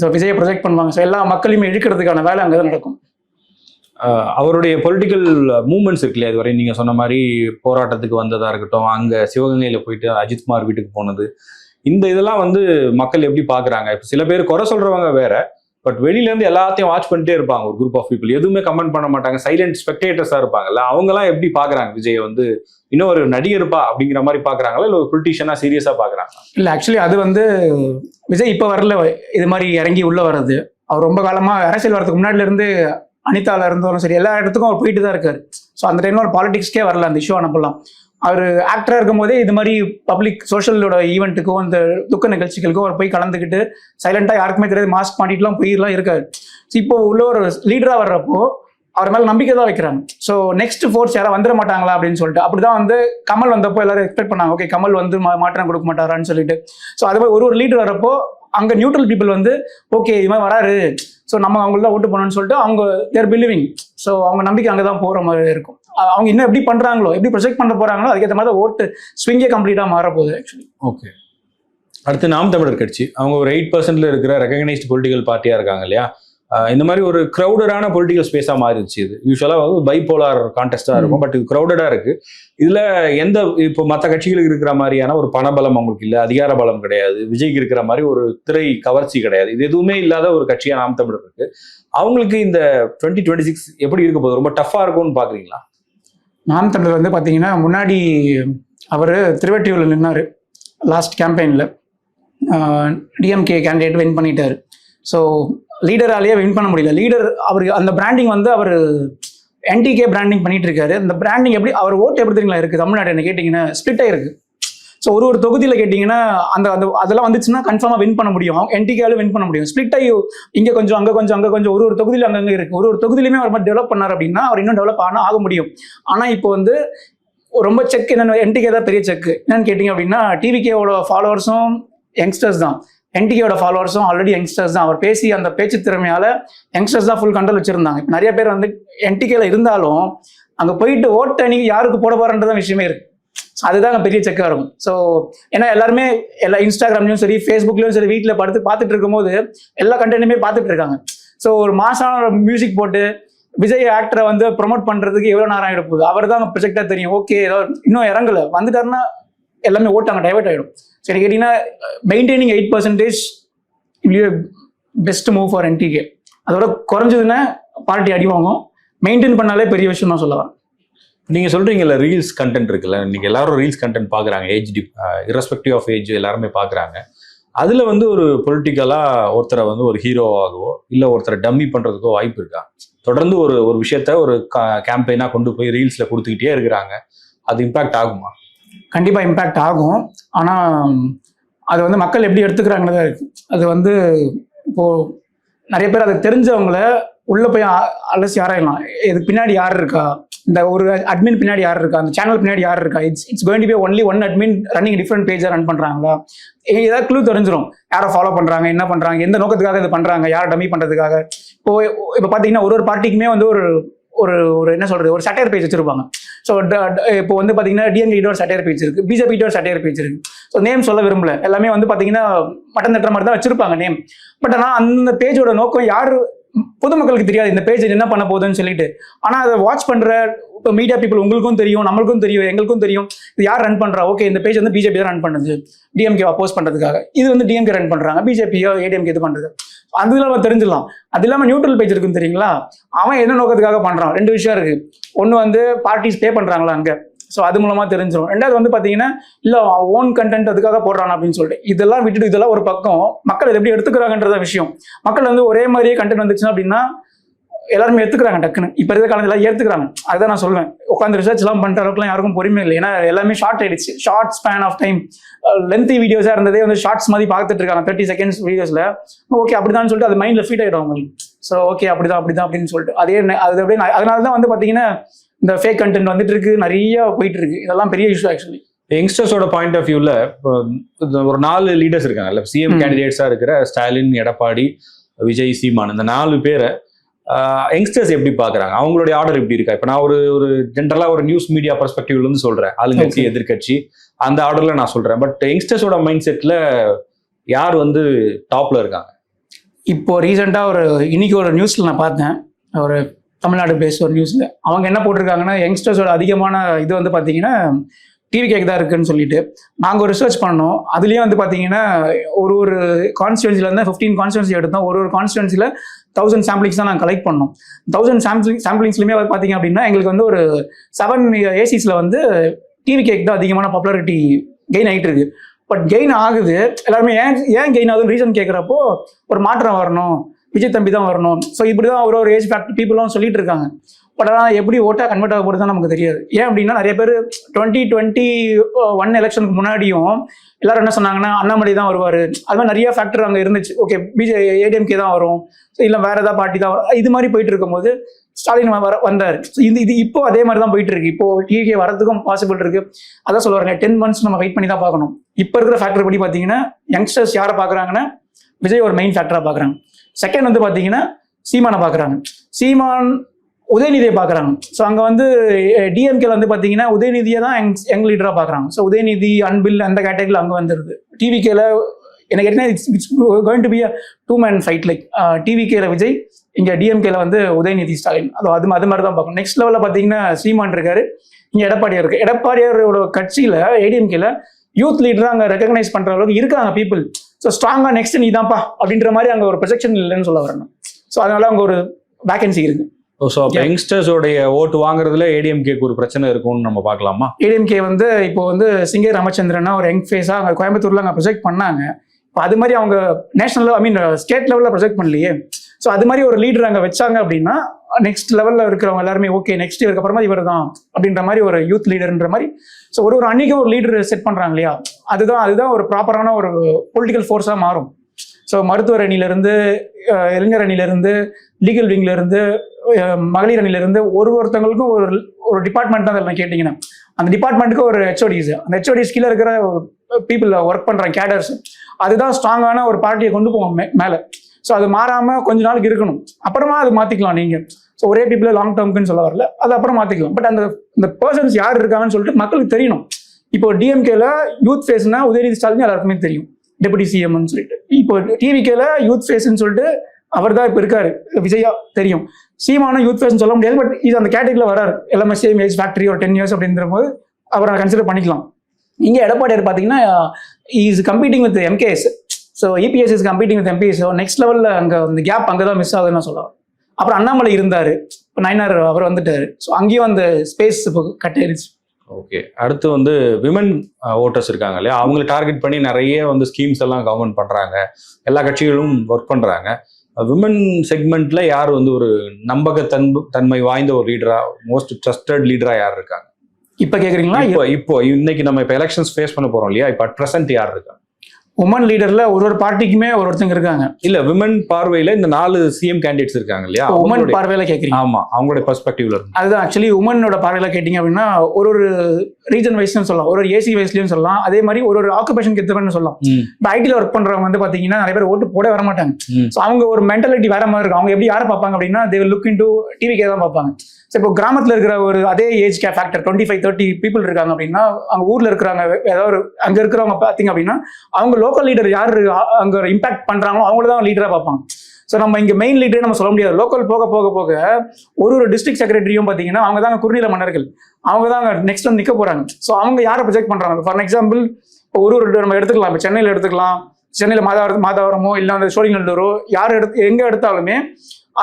ஸோ விஜயை ப்ரொஜெக்ட் பண்ணுவாங்க. ஸோ எல்லா மக்களையுமே இழுக்கிறதுக்கான வேலை அங்கே தான் நடக்கும் அவருடைய பொலிட்டிக்கல் மூமெண்ட்ஸ் இருக்கு இல்லையா இதுவரை? நீங்கள் சொன்ன மாதிரி போராட்டத்துக்கு வந்ததாக இருக்கட்டும் அங்கே சிவகங்கையில் போயிட்டு அஜித்குமார் வீட்டுக்கு போனது. இந்த இதெல்லாம் வந்து மக்கள் எப்படி பார்க்குறாங்க? இப்போ சில பேர் குறை சொல்கிறவங்க வேற. பட் வெளியிலேருந்து எல்லாத்தையும் வாட்ச் பண்ணிட்டே இருப்பாங்க ஒரு குரூப் ஆஃப் பீப்புள் எதுவுமே கமெண்ட் பண்ண மாட்டாங்க. சைலண்ட் ஸ்பெக்டேட்டர்ஸாக இருப்பாங்கல்ல. அவங்கலாம் எப்படி பார்க்குறாங்க? விஜய் வந்து இன்னும் ஒரு நடிகர்ப்பா அப்படிங்கிற மாதிரி பார்க்குறாங்களா? இல்லை ஒரு பொலிட்டிஷியனாக சீரியஸாக பார்க்குறாங்க இல்லை ஆக்சுவலி அது வந்து விஜய் இப்போ வரல. இது மாதிரி இறங்கி உள்ளே வர்றது. அவர் ரொம்ப காலமாக அரசியல் வரதுக்கு முன்னாடிலேருந்து அனிதாவில் அனிதால இருந்தாலும் சரி எல்லா இடத்துக்கும் அவர் போயிட்டு தான் இருக்காரு. ஸோ அந்த டைமில் ஒரு பாலிடிக்ஸ்க்கே வரல அந்த இஷ்யூ அனுப்பலாம் அவர் ஆக்டராக இருக்கும் போதே இது மாதிரி பப்ளிக் சோஷியலோட ஈவெண்ட்டுக்கோ இந்த துக்க நிகழ்ச்சிகளுக்கும் அவர் போய் கலந்துக்கிட்டு சைலண்டாக யாருக்குமே தெரியாது. மாஸ்க் மாட்டிட்டுலாம் போயிடலாம் இருக்காரு. ஸோ இப்போ உள்ள ஒரு லீடராக வர்றப்போ அவர் மேலே நம்பிக்கை தான் வைக்கிறாங்க. ஸோ நெக்ஸ்ட் ஃபோர்ஸ் யாரும் வந்துட மாட்டாங்களா அப்படின்னு சொல்லிட்டு அப்படி தான் வந்து கமல் வந்தப்போ எல்லாரும் எக்ஸ்பெக்ட் பண்ணாங்க. ஓகே கமல் வந்து மா- மாற்றம் கொடுக்க மாட்டாரான்னு சொல்லிட்டு. ஸோ அது மாதிரி ஒரு ஒரு லீடர் வரப்போ அங்கே நியூட்ரல் பீப்புள் வந்து ஓகே இது மாதிரி வராரு. ஸோ நம்ம அவங்கள தான் ஓட்டு பண்ணணும்னு சொல்லிட்டு அவங்க தேர் பிலீவிங் ஸோ அவங்க நம்பிக்கை அங்கே தான் போகிற மாதிரி இருக்கும். அவங்க இன்னும் எப்படி பண்ணுறாங்களோ எப்படி ப்ரொஜெக்ட் பண்ண போகிறாங்களோ அதுக்கேற்ற மாதிரி ஓட்டு ஸ்விங்கே கம்ப்ளீட்டாக மாற போகுது ஆக்சுவலி ஓகே அடுத்து நாம் தமிழர் கட்சி. அவங்க ஒரு எயிட் பர்சன்ட்ல இருக்கிற ரெகனைஸ்ட் பொலிட்டிக்கல் பார்ட்டியாக இருக்காங்க இல்லையா? இந்த மாதிரி ஒரு க்ரௌடடான பொலிட்டிக்கல் ஸ்பேஸா மாறிடுச்சு இது. யூஸ்வலாக வந்து பைபோலார் கான்டெஸ்டா இருக்கும். பட் இது க்ரௌடடா இருக்கு. இதுல எந்த இப்போ மற்ற கட்சிகளுக்கு இருக்கிற மாதிரியான ஒரு பணபலம் அவங்களுக்கு இல்லை அதிகார பலம் கிடையாது. விஜய்க்கு இருக்கிற மாதிரி ஒரு திரை கவர்ச்சி கிடையாது. இது எதுவுமே இல்லாத ஒரு கட்சியா நாம் தமிழர் இருக்கு. அவங்களுக்கு இந்த டுவெண்ட்டி டுவெண்ட்டி சிக்ஸ் எப்படி இருக்க போகுது? ரொம்ப டஃபா இருக்கும்னு பாக்குறீங்களா? நாம் தமிழர் வந்து பார்த்தீங்கன்னா முன்னாடி அவர் திருவெட்டியூரில் நின்னார். லாஸ்ட் கேம்பெயினில் டிஎம்கே கேண்டிடேட் வின் பண்ணிட்டாரு. ஸோ லீடராலேயே வின் பண்ண முடியல. லீடர் அவர் அந்த பிராண்டிங் வந்து அவர் என்டிகே பிராண்டிங் பண்ணிட்டு இருக்காரு அந்த பிராண்டிங் எப்படி அவர் ஓட்டு எப்படி தெரியுங்களா இருக்குது தமிழ்நாடு என்ன கேட்டிங்கன்னா ஸ்பிளிட் ஆயிருக்கு. ஸோ ஒரு ஒரு தொகுதியில் கேட்டிங்கன்னா அந்த அந்த அதெல்லாம் வந்துச்சுன்னா கன்ஃபார்மாக வின் பண்ண முடியும். என்டிகேவில் வின் பண்ண முடியும். ஸ்பிளிட் ஆகி இங்கே கொஞ்சம் அங்கே கொஞ்சம் அங்கே கொஞ்சம் ஒரு ஒரு தொகுதியில் அங்கங்கே இருக்குது ஒரு ஒரு தொகுதியிலுமே அவர் மாதிரி டெவலப் பண்ணார் அப்படின்னா அவர் இன்னும் டெவலப் ஆனால் ஆக முடியும். ஆனால் இப்போ வந்து ரொம்ப செக் என்னென்ன என்டிகே தான் பெரிய செக் என்னன்னு கேட்டிங்க அப்படின்னா டிவிகேவோட ஃபாலோவர்ஸும் யங்ஸ்டர்ஸ் தான். என்டிகேவோட ஃபாலோவர்ஸும் ஆல்ரெடி யங்ஸ்டர்ஸ் தான். அவர் பேசி அந்த பேச்சு திறமையால யங்ஸ்டர்ஸ் தான் ஃபுல் கண்ட்ரோல் வச்சிருந்தாங்க. இப்போ நிறைய பேர் வந்து என்டிகேல இருந்தாலும் அங்கே போயிட்டு ஓட்டு அன்னைக்கு யாருக்கு போட போறன்றதான் விஷயமே இருக்கு. அதுதான் பெரிய செக்காக இருக்கும். ஸோ ஏன்னா எல்லாருமே எல்லா இன்ஸ்டாகிராம்லையும் சரி ஃபேஸ்புக்லையும் சரி வீட்டில் படுத்து பார்த்துட்டு இருக்கும்போது எல்லா கண்டென்ட்டுமே பார்த்துட்டு இருக்காங்க. ஸோ ஒரு மாசான மியூசிக் போட்டு விஜய் ஆக்டரை வந்து ப்ரொமோட் பண்ணுறதுக்கு எவ்வளோ நேரம் ஆகிட அவர் தான் ப்ரொஜெக்டாக தெரியும். ஓகே ஏதோ இன்னும் இறங்கலை. வந்துட்டாருன்னா எல்லாமே ஓட்டாங்க டைவர்ட் ஆகிடும் சரி கேட்டிங்கன்னா maintaining eight percentage best move for NTK அதோட குறைஞ்சதுன்னா பார்ட்டி அடி வாங்கும். மெயின்டைன் பண்ணாலே பெரிய விஷயம் தான் சொல்லலாம். நீங்கள் சொல்கிறீங்கல்ல ரீல்ஸ் கண்டென்ட் இருக்குல்ல நீங்கள் எல்லாரும் ரீல்ஸ் கண்டென்ட் பார்க்குறாங்க age the irrespective of age எல்லாருமே பார்க்குறாங்க அதில் வந்து ஒரு பொலிட்டிக்கலாக ஒருத்தரை வந்து ஒரு ஹீரோவாகவோ இல்லை ஒருத்தரை டம்மி பண்ணுறதுக்கோ வாய்ப்பு இருக்கா? தொடர்ந்து ஒரு ஒரு விஷயத்த ஒரு கேம்பெயினாக கொண்டு போய் ரீல்ஸில் கொடுத்துக்கிட்டே இருக்கிறாங்க. அது இம்பேக்ட் ஆகுமா? கண்டிப்பாக இம்பேக்ட் ஆகும். ஆனால் அதை வந்து மக்கள் எப்படி எடுத்துக்கிறாங்கன்னு தான் அது வந்து இப்போது நிறைய பேர் அதை தெரிஞ்சவங்கள உள்ளே போய் அ- அலசி ஆராயலாம். இதுக்கு பின்னாடி யார் இருக்கா? இந்த ஒரு அட்மின் பின்னாடி யார் இருக்கா? அந்த சேனல் பின்னாடி யார் இருக்கா? It's it's going to be only one admin running different பேஜை ரன் பண்ணுறாங்களா ஏ- ஏதாவது க்ளூ தெரிஞ்சிடும் யாரை ஃபாலோ பண்ணுறாங்க என்ன பண்ணுறாங்க எந்த நோக்கத்துக்காக இது பண்ணுறாங்க யாரை டம்மி பண்ணுறதுக்காக இப்போ இப்போ பார்த்தீங்கன்னா ஒரு ஒரு பார்ட்டிக்குமே வந்து ஒரு ஒரு ஒரு என்ன சொல்றது ஒரு சட்டையர் பேஜ் வச்சிருப்பாங்க. ஸோ இப்போ வந்து பார்த்தீங்கன்னா டிஎம்கே ஒரு சட்டையர் பேஜ் இருக்கு. பிஜேபிகிட்ட ஒரு சட்டையர் பேஜ் இருக்கு. ஸோ நேம் சொல்ல விரும்பல. எல்லாமே வந்து பார்த்தீங்கன்னா மட்டன் தட்டுற மாதிரி தான் வச்சிருப்பாங்க நேம் பட் ஆனால் அந்த பேஜோட நோக்கம் யார் பொதுமக்களுக்கு தெரியாது இந்த பேஜ் என்ன பண்ண போகுதுன்னு சொல்லிட்டு. ஆனால் அதை வாட்ச் பண்ணுற இப்போ மீடியா பீப்புள் உங்களுக்கும் தெரியும் நம்மளுக்கும் தெரியும் எங்களுக்கும் தெரியும். இது யார் ரன் பண்ணுறா ஓகே இந்த பேஜ் வந்து பிஜேபி தான் ரன் பண்ணுது. டிஎம்கே அப்போஸ் பண்ணுறதுக்காக இது வந்து டிஎம்கே ரன் பண்ணுறாங்க பிஜேபியோ ஏடிஎம்கே இது பண்ணுறது அது நம்ம தெரிஞ்சிடலாம் அது இல்லாமல் நியூட்ரல் பேஜ் இருக்குன்னு தெரியுங்களா? அவன் என்ன நோக்கத்துக்காக பண்ணுறான் ரெண்டு விஷயம் இருக்குது ஒன்று வந்து பார்ட்டிஸ் பே பண்ணுறாங்களா அங்கே? ஸோ அது மூலமாக தெரிஞ்சிடும் ரெண்டாவது வந்து பார்த்தீங்கன்னா இல்லை ஓன் கண்டென்ட் அதுக்காக போடுறான் அப்படின்னு சொல்லிட்டு. இதெல்லாம் விட்டுட்டு இதெல்லாம் ஒரு பக்கம். மக்கள் இதை எப்படி எடுத்துக்கிறாங்கன்றத விஷயம். மக்கள் வந்து ஒரே மாதிரியே கண்டென்ட் வந்துச்சுன்னா அப்படின்னா எல்லாருமே எடுத்துக்கிறாங்க டக்குன்னு. இப்போ இருக்கிற காலத்தில் ஏற்றுக்கிறாங்க அதுதான் நான் சொல்வேன் உட்காந்து ரிசர்ச்லாம் பண்ணுற அளவுக்குலாம் யாருக்கும் பொறுமை இல்லை. ஏன்னா எல்லாமே ஷார்ட் ஆயிடுச்சு. Short span of time lengthy வீடியோஸாக இருந்ததே வந்து ஷார்ட்ஸ் மாதிரி பார்த்துட்டு இருக்காங்க. தேர்ட்டி செகண்ட்ஸ் வீடியோஸில் ஓகே அப்படிதான் சொல்லிட்டு அது மைண்ட்ல ஃபீட் ஆகிடும் அவங்களுக்கு. ஸோ ஓகே அப்படிதான் அப்படிதான் அப்படின்னு சொல்லிட்டு. அதே அது அப்படியே அதனால தான் வந்து பாத்தீங்கன்னா இந்த ஃபேக் கண்டென்ட் வந்துட்டு இருக்கு நிறைய போயிட்டு இருக்கு இதெல்லாம் பெரிய இஷ்யூ ஆக்சுவலி யங்ஸ்டர்ஸோட பாயிண்ட் ஆஃப் வியூல ஒரு நாலு லீடர்ஸ் இருக்காங்கல்ல சிஎம் ம். கேண்டிடேட்ஸா இருக்கிற ஸ்டாலின் எடப்பாடி விஜய் சீமான் இந்த நாலு பேரை யங்ஸ்டர்ஸ் எப்படி பாக்குறாங்க? அவங்களுடைய ஆர்டர் எப்படி இருக்கா? இப்ப நான் ஒரு ஒரு ஜென்ரலா ஒரு நியூஸ் மீடியா பெர்ஸ்பெக்டிவ்ல இருந்து சொல்றேன். ஆளுங்கட்சி Okay. எதிர்க்கட்சி அந்த ஆர்டர்ல நான் சொல்றேன். பட் யங்ஸ்டர்ஸோட மைண்ட் செட்ல யார் வந்து டாப்ல இருக்காங்க? இப்போது ரீசெண்டாக ஒரு இன்றைக்கி ஒரு நியூஸில் நான் பார்த்தேன். ஒரு தமிழ்நாடு பேஸ் ஒரு நியூஸில் அவங்க என்ன போட்டிருக்காங்கன்னா யங்ஸ்டர்ஸோட அதிகமான இது வந்து பார்த்தீங்கன்னா டிவி கேக் தான் இருக்குன்னு சொல்லிட்டு. நாங்கள் ஒரு ரிசர்ச் பண்ணோம். அதுலேயும் வந்து பார்த்தீங்கன்னா ஒரு ஒரு கான்ஸ்டுவன்சியில் வந்து ஃபிஃப்டீன் கான்ஸ்டுவன்சி எடுத்தோம். ஒரு ஒரு கான்ஸ்டுவன்சியில் தௌசண்ட் சாம்பிளிங்ஸ் தான் நாங்கள் கலெக்ட் பண்ணோம். தௌசண்ட் சாம்பிளிங் சாம்பிளிங்ஸ்லையுமே வந்து பார்த்தீங்க அப்படின்னா எங்களுக்கு வந்து ஒரு செவன் ஏசிஸில் வந்து டிவி கேக் தான் அதிகமான பாப்புலாரிட்டி கெயின் ஆகிட்டு இருக்கு. பட் கெயின் ஆகுது. எல்லாருமே ஏன் ஏன் கெயின் ஆகுதுன்னு ரீசன் கேட்குறப்போ ஒரு மாற்றம் வரணும். விஜய் தம்பி தான் வரணும். ஸோ இப்படி தான் ஒரு ஒரு ஏஜ் ஃபேக்ட் பீப்புளும் சொல்லிட்டு இருக்காங்க. பட் ஆனால் எப்படி ஓட்டாக கன்வெர்ட் ஆக போகிறது தான் நமக்கு தெரியாது. ஏன் அப்படின்னா நிறைய பேர் டுவெண்ட்டி டுவெண்ட்டி ஒன் எலெக்ஷனுக்கு முன்னாடியும் எல்லாரும் என்ன சொன்னாங்கன்னா அண்ணாமலை தான் வருவார். அது மாதிரி நிறைய ஃபேக்டர் அங்கே இருந்துச்சு. ஓகே பிஜே ஏடிஎம்கே தான் வரும். இல்லை வேறு ஏதாவது பார்ட்டி தான் வரும். இது மாதிரி போயிட்டு இருக்கும்போது ஸ்டாலின் வர வந்தார். இது இது இப்போ அதே மாதிரி தான் போயிட்டு இருக்கு இப்போ டிகே வரதுக்கும் பாசிபிள் இருக்கு. அதான் சொல்ல டென் மந்த்ஸ் நம்ம வெயிட் பண்ணி தான் பார்க்கணும். இப்போ இருக்கிற ஃபேக்டர் படி பார்த்தீங்கன்னா யங்ஸ்டர்ஸ் யாரை பார்க்குறாங்கன்னா விஜய் ஒரு மெயின் ஃபேக்டராக பார்க்குறாங்க. செகண்ட் வந்து பார்த்தீங்கன்னா சீமானை பார்க்குறாங்க. சீமான் உதயநிதியை பார்க்குறாங்க. ஸோ அங்கே வந்து டிஎம்கேல வந்து பார்த்தீங்கன்னா உதயநிதியை தான் யங் யங் லீடராக பார்க்குறாங்க. ஸோ உதயநிதி அன்பில் அந்த கேட்டகரியில் அங்கே வந்துருது. டிவிகேல எனக்கு கேட்டீங்கன்னா it's it's going to be a two man fight like டிவிகேல Vijay இங்கே டிஎம்கேல வந்து உதயநிதி ஸ்டாலின். அது அது அது மாதிரி தான் பார்க்கணும். நெக்ஸ்ட் லெவலில் பார்த்தீங்கன்னா சீமான் இருக்காரு. இங்கே எடப்பாடியார் இருக்கு. எடப்பாடியாரோட கட்சியில் ஏடிஎம்கேல யூத் லீடராக அங்கே ரெகக்னைஸ் பண்ணுற அளவுக்கு இருக்காங்க பீப்புள் ஸோ ஸ்ட்ராங்காக நெக்ஸ்ட் நீ தான்ப்பா அப்படின்ற மாதிரி அங்கே ஒரு ப்ரொஜெக்ஷன் இல்லைன்னு சொல்ல வரணும். ஸோ அதனால அங்கே ஒரு வேகன்சி இருக்கு. ஸோ அப்போ. யங்ஸ்டர்ஸோடைய ஓட்டு வாங்குறதுல ஏடிஎம்கேக்கு ஒரு பிரச்சனை இருக்கும்னு நம்ம பார்க்கலாமா? ஏடிஎம்கே வந்து இப்போ வந்து சிங்கர் ராமச்சந்திரனா ஒரு யங் ஃபேஸாக அங்கே கோயம்புத்தூர்ல அங்கே ப்ரொஜெக்ட் பண்ணாங்க. இப்போ அது மாதிரி அவங்க நேஷனல் ஐ மீன் ஸ்டேட் லெவலில் ப்ரொஜெக்ட் பண்ணலையே. ஸோ அது மாதிரி ஒரு லீடர் அங்கே வச்சாங்க அப்படின்னா நெக்ஸ்ட் லெவலில் இருக்கிறவங்க எல்லாருமே ஓகே நெக்ஸ்ட் இயருக்கு அப்புறமா இவர் தான் அப்படின்ற மாதிரி ஒரு யூத் லீடர்ன்ற மாதிரி. ஸோ ஒரு ஒரு அன்னைக்கும் ஒரு லீடர் செட் பண்ணுறாங்க இல்லையா? அதுதான் அதுதான் ஒரு ப்ராப்பரான ஒரு பொலிட்டிக்கல் ஃபோர்ஸாக மாறும். ஸோ மருத்துவர் அணியிலேருந்து இளைஞர் அணியிலேருந்து லீகல் விங்ல மகளிர் அணியிலிருந்து ஒரு ஒருத்தவங்களுக்கும் ஒரு ஒரு டிபார்ட்மெண்ட் தான் அதில் கேட்டிங்கன்னா. அந்த டிபார்ட்மெண்ட்டுக்கு ஒரு ஹெச்ஓடிஸ் அந்த ஹெச்ஓடிஸ் கீழே இருக்கிற பீப்புள் ஒர்க் பண்ணுற கேடர்ஸ் அதுதான் ஸ்ட்ராங்கான ஒரு பார்ட்டியை கொண்டு போவோம் மே மேலே. ஸோ அது மாறாமல் கொஞ்ச நாளுக்கு இருக்கணும். அப்புறமா அது மாற்றிக்கலாம் நீங்கள் ஸோ ஒரே பீப்புளை லாங் டேர்ம்க்குன்னு சொல்ல வரல. அது அப்புறம் மாற்றிக்கலாம் பட் அந்த இந்த பர்சன்ஸ் யார் இருக்காங்கன்னு சொல்லிட்டு மக்களுக்கு தெரியணும். இப்போ டிஎம்கேல யூத் ஃபேஸ்னா உதயநிதி ஸ்டாலின் எல்லாருக்குமே தெரியும். டெபுட்டி சிஎம்னு சொல்லிட்டு. இப்போ டிவிகேல யூத் ஃபேஸ்ன்னு சொல்லிட்டு அவர் தான் இப்போ இருக்காரு. விஜயா தெரியும். சீமானும் யூத் ஃபேஸ்னு சொல்ல முடியாது. பட் இது அந்த கேட்டகரியில் வராரு. எல்லாமே சேம் ஏஜ் ஃபேக்டரி ஒரு டென் இயர்ஸ் அப்படின்ற போது அவரை கன்சிடர் பண்ணிக்கலாம். இங்கே எடப்பாடியார் பார்த்தீங்கன்னா is competing with MKS so EPS is competing with MPS next லெவலில் அங்கே அந்த கேப் அங்கே தான் மிஸ் ஆகுதுன்னு நான் சொல்லலாம். அப்புறம் அண்ணாமலை இருந்தார். இப்போ நைனார் அவர் வந்துட்டார். ஸோ அங்கேயும் அந்த ஸ்பேஸ் இப்போ கட் ஆயிருச்சு. ஓகே அடுத்து வந்து விமன் ஓட்டர்ஸ் uh, இருக்காங்க இல்லையா? அவங்களை டார்கெட் பண்ணி நிறைய வந்து ஸ்கீம்ஸ் எல்லாம் கவர்மெண்ட் பண்ணுறாங்க எல்லா கட்சிகளும் ஒர்க் பண்ணுறாங்க விமன் செக்மெண்ட்டில் யார் வந்து ஒரு நம்பகத்தன்பு தன்மை வாய்ந்த ஒரு லீடராக மோஸ்ட் ட்ரஸ்டட் லீடராக யார் இருக்காங்க? இப்போ கேட்குறீங்களா இப்போ இப்போ இன்னைக்கு நம்ம இப்போ எலெக்ஷன்ஸ் ஃபேஸ் பண்ண போறோம் இல்லையா? இப்போ அட் பிரசன்ட் யார் இருக்கா உமன் லீடர்ல ஒரு ஒரு பார்ட்டிக்குமே ஒரு ஒருத்தங்க இருக்காங்க. இல்ல விமன் பார்வையில இந்த நாலு சிஎம் கேண்டிடேட்ஸ் இருக்காங்க இல்லையா? உமன் பார்வையில கேக்குறீங்க. ஆமா அவங்களுடைய பெர்ஸ்பெக்டிவ்ல அதுதான் ஆக்சுவலி உமனோட பார்வையில கேட்டிங்க அப்படின்னா ஒரு ஒரு ரீஜன் வைஸ்லயும் சொல்லலாம் ஒரு ஒரு ஏசி வைஸ்லயும் சொல்லலாம் அதே மாதிரி ஒரு ஒரு ஆக்குபேஷன் எத்தவன்னு சொல்லலாம். இப்போ ஐடியில் ஒர்க் பண்றவங்க வந்து பாத்தீங்கன்னா நிறைய பேர் ஓட்டு போட வர மாட்டாங்க. ஸோ அவங்க ஒரு மென்டாலிட்டி வேற மாதிரி இருக்கும். அவங்க எப்படி யாரை பார்ப்பாங்க அப்படின்னா தே லுக் இன் டு டிவிக்கே தான் பார்ப்பாங்க. ஸோ இப்போ கிராமத்தில் இருக்கிற ஒரு அதே age K factor twenty five thirty people இருக்காங்க அப்படின்னா அவங்க ஊர்ல இருக்கிறாங்க ஏதாவது ஒரு அங்க இருக்கிறவங்க பார்த்தீங்க அப்படின்னா அவங்க லோக்கல் லீடர் யார் அங்கே இம்பாக்ட் பண்ணுறாங்களோ அவங்கள தான் லீடராக பார்ப்பாங்க. ஸோ நம்ம இங்கே மெயின் லீடரே நம்ம சொல்ல முடியாது. லோக்கல் போக போக போக ஒரு ஒரு டிஸ்ட்ரிக்ட் செக்ரட்டரியும் பார்த்தீங்கன்னா அவங்க தான் குறுநில மன்னர்கள். அவங்க தான் நெக்ஸ்ட் வந்து நிற்க போகிறாங்க ஸோ அவங்க யாரை ப்ரொஜெக்ட் பண்ணுறாங்க ஃபார் எக்ஸாம்பிள் ஒரு ஒரு நம்ம எடுத்துக்கலாம். இப்போ சென்னையில் எடுத்துக்கலாம். சென்னையில் மாதாவரம் மாதாவரமோ இல்லை அந்த சோழிநல்லூரோ யார் எடுத்து எங்கே எடுத்தாலுமே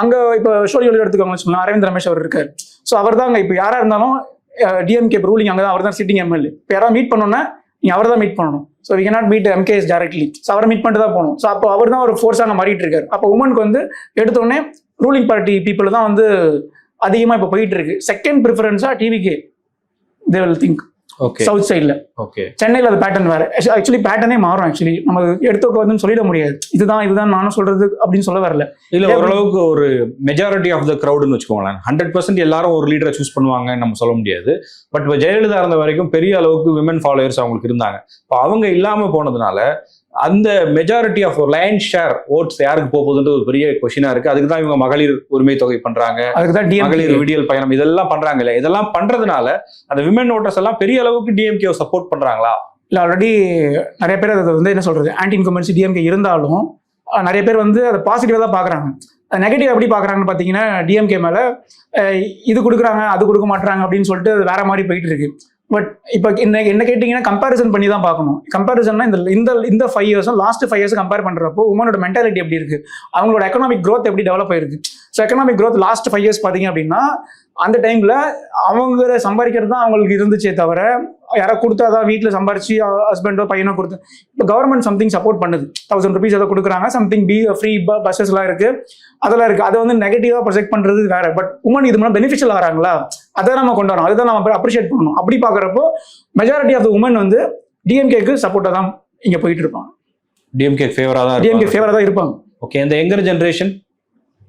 அங்கே இப்போ சோழிநல்லூர் எடுத்துக்கோங்கன்னு சொல்லலாம் அரவிந்த் ரமேஷ் அவர் இருக்கார். ஸோ அவர் தாங்க இப்போ யாராக இருந்தாலும் டிஎம்கே ரூலிங் அங்கே தான் அவர் தான் சிட்டிங் எம்எல்ஏ இப்போ யாராவது மீட் பண்ணோன்னா நீங்கள் அவர் தான் மீட் பண்ணணும். So we cannot meet MKS directly so அவரை மீட் பண்ணிட்டு தான் போகணும். ஸோ அப்போ அவர் தான் ஒரு ஃபோர்ஸாக மாறிட்டு இருக்காரு அப்போ உமனுக்கு வந்து எடுத்தோடனே ரூலிங் பார்ட்டி பீப்புள் தான் வந்து அதிகமாக இப்போ போயிட்டு இருக்கு செகண்ட் ப்ரிஃபரன்ஸாக டிவிக்கு தே வில் திங்க் சவுத் சைடில் ஓகே சென்னையில் அது பேட்டர்ன் வேற. ஆக்சுவலி பேட்டர்னே மாறும் ஆக்சுவலி நம்ம எடுத்து வந்து சொல்லிட முடியாது. இதுதான் இதுதான் நானும் சொல்றது அப்படின்னு சொல்ல வரல. இல்ல ஓரளவுக்கு ஒரு மெஜாரிட்டி ஆஃப் த க்ரௌடுன்னு வச்சுக்கோங்களேன். ஹண்ட்ரட் பர்சன்ட் எல்லாரும் ஒரு லீடரை சூஸ் பண்ணுவாங்கன்னு நம்ம சொல்ல முடியாது. பட் இப்போ ஜெயலலிதா இருந்த வரைக்கும் பெரிய அளவுக்கு விமன் ஃபாலோயர்ஸ் அவங்களுக்கு இருந்தாங்க. இப்போ அவங்க இல்லாம போனதுனால அந்த majority of line share votes யாருக்கு போக போகுதுன்ற ஒரு பெரிய கொஷினா இருக்கு. அதுக்கு தான் இவங்க மகளிர் உரிமை தொகை பண்றாங்க. அதுக்கு தான் மகளிர் விடியல் பயணம் இதெல்லாம் பண்றாங்க இல்ல இதெல்லாம் பண்றதுனால அந்த விமன் ஓட்டர்ஸ் எல்லாம் பெரிய அளவுக்கு டிஎம்கே சப்போர்ட் பண்றாங்களா? இல்லை ஆல்ரெடி நிறைய பேர் அதை வந்து என்ன சொல்றது? ஆன்டி இன்கம்பன்சி டிஎம்கே இருந்தாலும் நிறைய பேர் வந்து அதை பாசிட்டிவாக தான் பார்க்குறாங்க நெகட்டிவ் எப்படி பார்க்குறாங்கன்னு பார்த்தீங்கன்னா டிஎம்கே மேலே இது கொடுக்குறாங்க அது கொடுக்க மாட்றாங்க அப்படின்னு சொல்லிட்டு வேற மாதிரி போயிட்டு இருக்கு. பட் இப்போ என்ன என்ன கேட்டிங்கன்னா கம்பேரிசன் பண்ணி தான் பார்க்கணும் கம்பேரிசன்னா இந்த இந்த இந்த ஃபைவ் இயர்ஸும் லாஸ்ட் ஃபைவ் இயர்ஸ் கம்பேர் பண்ணுறப்போ உமனோட மென்டாலிட்டி எப்படி இருக்குது அவங்களோட எக்கனாமிக் க்ரோத் எப்படி டெவலப் ஆயிருக்கு? So economic growth last five years பார்த்தீங்க அப்படின்னா அந்த டைமில் அவங்க சம்பாதிக்கிறது தான் அவங்களுக்கு இருந்துச்சே தவிர யாரோ கொடுத்தா தான் வீட்டில் சம்பாரிச்சு ஹஸ்பண்டோ பையனோ கொடுத்து இப்போ கவர்மெண்ட் சம்திங் சப்போர்ட் பண்ணுது. தௌசண்ட் ருபீஸ் ஏதோ கொடுக்குறாங்க சம்திங் பி ஃப்ரீ பஸ்ஸஸ்லாம் இருக்குது அதெல்லாம் இருக்குது அதை வந்து நெகட்டிவாக ப்ரொஜெக்ட் பண்ணுறது வேறு. பட் உமன் இது மூலம் பெனிஃபிஷியல் ஆகிறாங்களா? அதை நம்ம கொண்டு வரோம் அதுதான் நம்ம அப்ரிஷியேட் பண்ணணும். அப்படி பார்க்குறப்போ மெஜாரிட்டி ஆஃப் த உமன் வந்து டிஎம்கேக்கு சப்போர்ட்டாக தான் இங்கே போயிட்டு இருப்பாங்க. டிஎம்கே ஃபேவரா தான் டிஎம்கே ஃபேவராக தான் இருப்பாங்க. ஓகே இந்த யங்கர் ஜென்ரேஷன்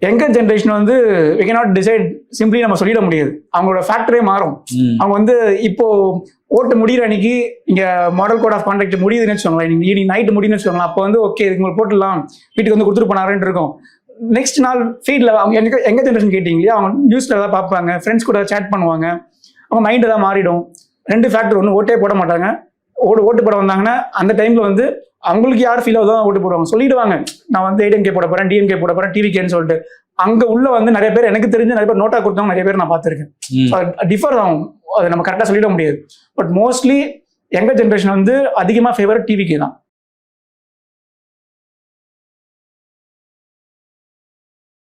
யங்கர் ஜென்ரேஷன் வந்து வி cannot டிசைட் சிம்பிளி நம்ம சொல்லிட முடியாது. அவங்களோட ஃபேக்டரே மாறும். அவங்க வந்து இப்போ ஓட்டு முடியிற அன்னைக்கு இங்க மாடல் கோட் ஆஃப் கான்டாக்ட் முடியுதுன்னு வச்சுக்கோங்களேன். ஈவினிங் நைட் முடியுதுன்னு வச்சுக்கோங்களேன். அப்போ வந்து ஓகே இதுக்கு உங்களுக்கு போட்டுடலாம். வீட்டுக்கு வந்து கொடுத்துட்டு போனாருன்னு இருக்கும். நெக்ஸ்ட் நாள் ஃபீல்டில் அவங்க எங்க எங்க ஜென்ரேஷன் கேட்டிங்க இல்லையா? அவங்க நியூஸ்ல ஏதாவது பார்ப்பாங்க ஃப்ரெண்ட்ஸ் கூட சேட் பண்ணுவாங்க. அவங்க மைண்ட் ஏதாவது மாறிடும். ரெண்டு ஃபேக்டர் ஒன்று ஓட்டே போட மாட்டாங்க. ஓட்டு ஓட்டு போட வந்தாங்கன்னா அந்த டைம்ல வந்து அவங்களுக்கு யார் ஃபீல் ஆகுதோ ஓட்டு போடுவாங்க. சொல்லிடுவாங்க நான் வந்து ஏடிஎம்கே போட போறேன் டிஎம்கே போட போறேன் டிவிகேன்னு சொல்லிட்டு. அங்க உள்ள வந்து நிறைய பேர் எனக்கு தெரிஞ்சு நிறைய பேர் நோட்டா கொடுத்தவங்க நிறைய பேர் நான் பார்த்திருக்கேன். டிஃபர் ஆகும். அதை நம்ம கரெக்டாக சொல்லிட முடியாது. பட் மோஸ்ட்லி யங்கர் ஜென்ரேஷன் வந்து அதிகமாக ஃபேவரட் டிவிக்கு தான்.